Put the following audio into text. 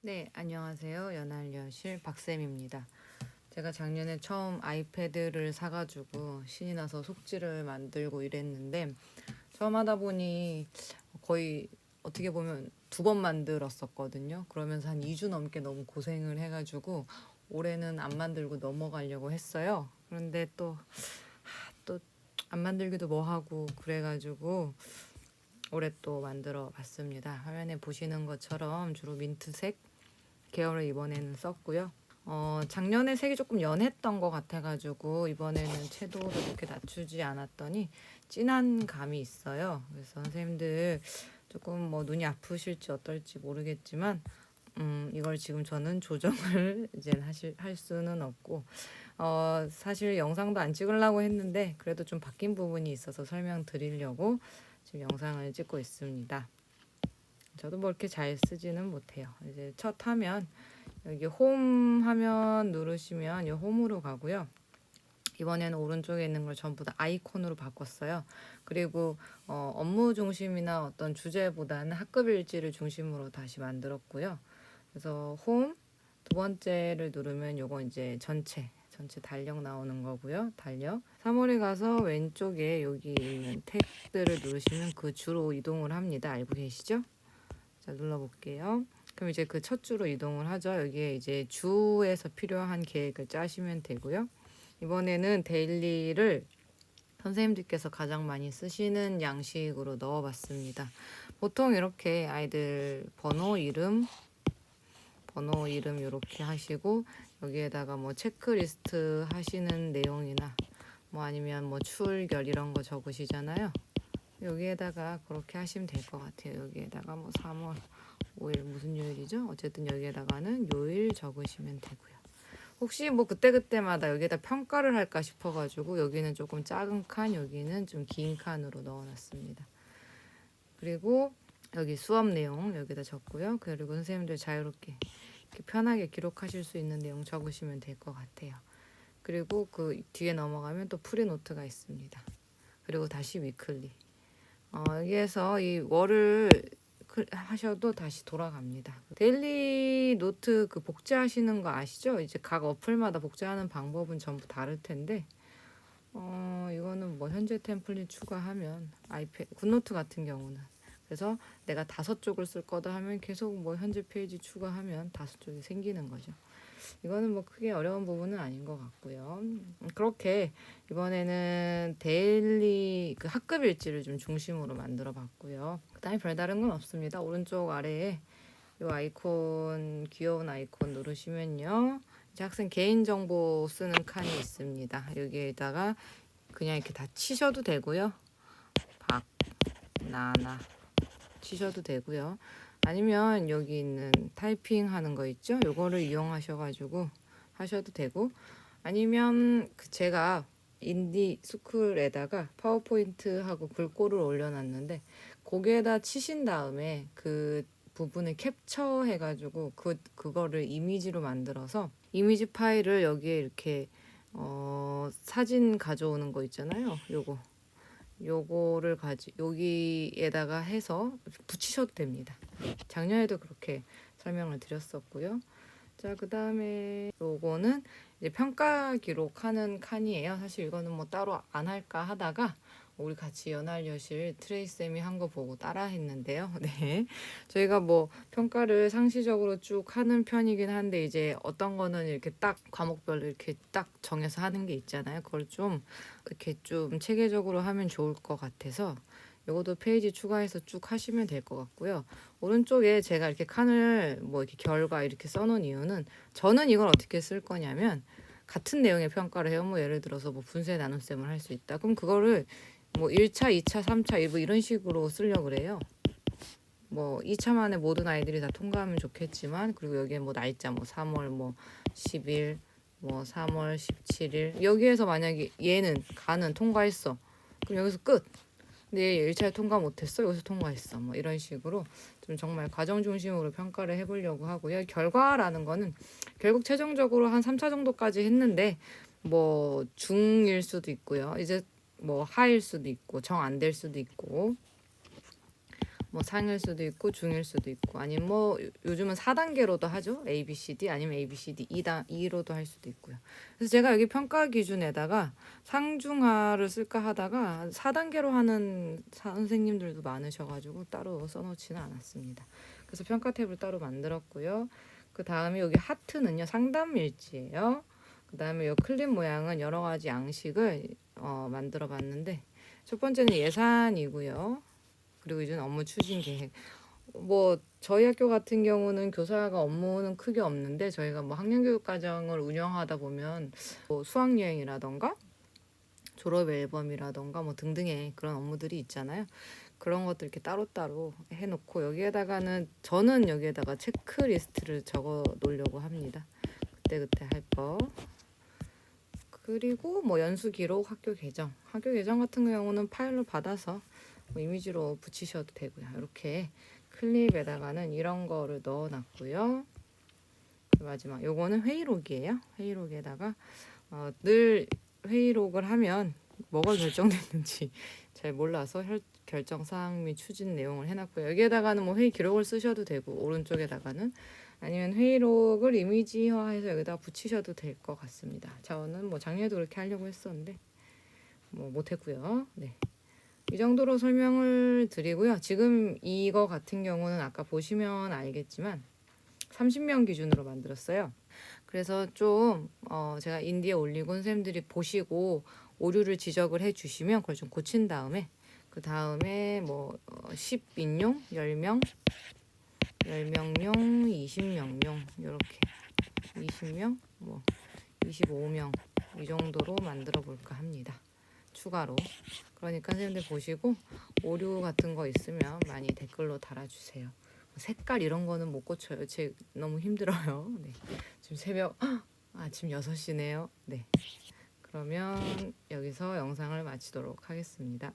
네, 안녕하세요. 연알여실 박쌤입니다. 제가 작년에 처음 아이패드를 사가지고 신이 나서 속지를 만들고 이랬는데 처음 하다 보니 거의 어떻게 보면 두 번 만들었었거든요. 그러면서 한 2주 넘게 너무 고생을 해가지고 올해는 안 만들고 넘어가려고 했어요. 그런데 또 또 안 만들기도 뭐하고 그래가지고 올해 또 만들어 봤습니다. 화면에 보시는 것처럼 주로 민트색 계열을 이번에는 썼고요. 어, 작년에 색이 조금 연했던 것 같아가지고 이번에는 채도를 그렇게 낮추지 않았더니 진한 감이 있어요. 그래서 선생님들 조금 뭐 눈이 아프실지 어떨지 모르겠지만 음, 이걸 지금 저는 조정을 이제 하실 할 수는 없고 어, 사실 영상도 안 찍으려고 했는데 그래도 좀 바뀐 부분이 있어서 설명드리려고 지금 영상을 찍고 있습니다. 저도 뭐 이렇게 잘 쓰지는 못해요. 이제 첫 화면 여기 홈 화면 누르시면 이 홈으로 가고요. 이번에는 오른쪽에 있는 걸 전부 다 아이콘으로 바꿨어요. 그리고 어, 업무 중심이나 어떤 주제보다는 학급 일지를 중심으로 다시 만들었고요. 그래서 홈 두 번째를 누르면 요거 이제 전체 전체 달력 나오는 거고요. 달력 3월에 가서 왼쪽에 여기 있는 택들을 누르시면 그 주로 이동을 합니다. 알고 계시죠? 자 눌러볼게요. 그럼 이제 그 첫 주로 이동을 하죠. 여기에 이제 주에서 필요한 계획을 짜시면 되고요. 이번에는 데일리를 선생님들께서 가장 많이 쓰시는 양식으로 넣어봤습니다. 보통 이렇게 아이들 번호, 이름, 번호, 이름 이렇게 하시고 여기에다가 뭐 체크리스트 하시는 내용이나 뭐 아니면 뭐 출결 이런 거 적으시잖아요. 여기에다가 그렇게 하시면 될 것 같아요. 여기에다가 뭐 3월 5일 무슨 요일이죠? 어쨌든 여기에다가는 요일 적으시면 되고요. 혹시 뭐 그때그때마다 여기에다 평가를 할까 싶어가지고 여기는 조금 작은 칸, 여기는 좀 긴 칸으로 넣어놨습니다. 그리고 여기 수업 내용 여기다 적고요. 그리고 선생님들 자유롭게 편하게 기록하실 수 있는 내용 적으시면 될 것 같아요. 그리고 그 뒤에 넘어가면 또 프리노트가 있습니다. 그리고 다시 위클리. 어, 여기에서 이 월을 그- 하셔도 다시 돌아갑니다. 데일리 노트 그 복제하시는 거 아시죠? 이제 각 어플마다 복제하는 방법은 전부 다를 텐데, 어, 이거는 뭐 현재 템플릿 추가하면 아이패드, 굿노트 같은 경우는 그래서 내가 다섯 쪽을 쓸 거다 하면 계속 뭐 현재 페이지 추가하면 다섯 쪽이 생기는 거죠. 이거는 뭐 크게 어려운 부분은 아닌 것 같고요. 음, 그렇게 이번에는 데일리 그 학급 일지를 좀 중심으로 만들어 봤고요. 그다음에 별다른 건 없습니다. 오른쪽 아래에 이 아이콘 귀여운 아이콘 누르시면요. 이제 학생 개인 정보 쓰는 칸이 있습니다. 여기에다가 그냥 이렇게 다 치셔도 되고요. 박, 나나 치셔도 되고요. 아니면 여기 있는 타이핑 하는 거 있죠? 요거를 이용하셔가지고 하셔도 되고 아니면 그 제가 인디 스쿨에다가 파워포인트하고 글꼴을 올려놨는데 거기에다 치신 다음에 그 부분을 캡처해가지고 그 그거를 이미지로 만들어서 이미지 파일을 여기에 이렇게 어 사진 가져오는 거 있잖아요. 요거 요거를 가지 여기에다가 해서 붙이셔도 됩니다. 작년에도 그렇게 설명을 드렸었고요. 자, 그 다음에 요거는 이제 평가 기록하는 칸이에요. 사실 이거는 뭐 따로 안 할까 하다가 우리 같이 연할 여실 트레이 쌤이 한 거 보고 따라 했는데요. 네. 저희가 뭐 평가를 상시적으로 쭉 하는 편이긴 한데 이제 어떤 거는 이렇게 딱 과목별로 이렇게 딱 정해서 하는 게 있잖아요. 그걸 좀 이렇게 좀 체계적으로 하면 좋을 것 같아서 요것도 페이지 추가해서 쭉 하시면 될 것 같고요. 오른쪽에 제가 이렇게 칸을 뭐 이렇게 결과 이렇게 써놓은 이유는 저는 이걸 어떻게 쓸 거냐면 같은 내용의 평가를 해요. 뭐 예를 들어서 뭐 분쇄 나눗셈을 할 수 있다. 그럼 그거를 뭐 1차, 2차, 3차 뭐 이런 식으로 쓰려고 그래요. 뭐 2차 만에 모든 아이들이 다 통과하면 좋겠지만 그리고 여기에 뭐 날짜 뭐 3월 뭐 10일 뭐 3월 17일 여기에서 만약에 얘는 가는 통과했어. 그럼 여기서 끝. 근데 얘 1차에 통과 못했어. 여기서 통과했어. 뭐 이런 식으로 좀 정말 과정 중심으로 평가를 해보려고 하고요. 결과라는 거는 결국 최종적으로 한 3차 정도까지 했는데 뭐 중일 수도 있고요. 이제 뭐 하일 수도 있고 정 안 될 수도 있고 뭐 상일 수도 있고 중일 수도 있고 아니면 뭐 요- 요즘은 4단계로도 하죠. A, B, C, D 아니면 A, B, C, D 2단 2로도 할 수도 있고요. 그래서 제가 여기 평가 기준에다가 상중하를 쓸까 하다가 4단계로 하는 선생님들도 많으셔 가지고 따로 써 놓지는 않았습니다. 그래서 평가 탭을 따로 만들었고요. 그 다음에 여기 하트는요 상담 일지예요. 그 다음에 이 클립 모양은 여러 가지 양식을 어, 만들어 봤는데 첫 번째는 예산이고요. 그리고 이제는 업무 추진 계획. 뭐 저희 학교 같은 경우는 교사가 업무는 크게 없는데 저희가 뭐 학년 교육 과정을 운영하다 보면 뭐 수학 여행이라던가 졸업 앨범이라던가 뭐 등등의 그런 업무들이 있잖아요. 그런 것들 이렇게 따로따로 해놓고 여기에다가는 저는 여기에다가 체크리스트를 적어 놓으려고 합니다. 그때 그때 할 거. 그리고 뭐 연수 기록, 학교 계정. 학교 계정 같은 경우는 파일로 받아서 뭐 이미지로 붙이셔도 되고요. 이렇게 클립에다가는 이런 거를 넣어놨고요. 그 마지막 요거는 회의록이에요. 회의록에다가 어, 늘 회의록을 하면 뭐가 결정됐는지 잘 몰라서 혈, 결정 사항 및 추진 내용을 해놨고요. 여기에다가는 뭐 회의 기록을 쓰셔도 되고 오른쪽에다가는 아니면 회의록을 이미지화해서 여기다 붙이셔도 될 것 같습니다. 저는 뭐 작년에도 그렇게 하려고 했었는데 뭐 못했고요. 네. 이 정도로 설명을 드리고요. 지금 이거 같은 경우는 아까 보시면 알겠지만 30명 기준으로 만들었어요. 그래서 좀 어, 제가 인디에 올리고 선생님들이 보시고 오류를 지적을 해 주시면 그걸 좀 고친 다음에 그 다음에 뭐 어, 10인용, 10명, 10명용, 20명용 이렇게 20명, 뭐 25명 이 정도로 만들어 볼까 합니다. 추가로. 그러니까 선생님들 보시고 오류 같은 거 있으면 많이 댓글로 달아주세요. 색깔 이런 거는 못 고쳐요. 제 너무 힘들어요. 네. 지금 새벽 아침 6시네요. 네. 그러면 여기서 영상을 마치도록 하겠습니다.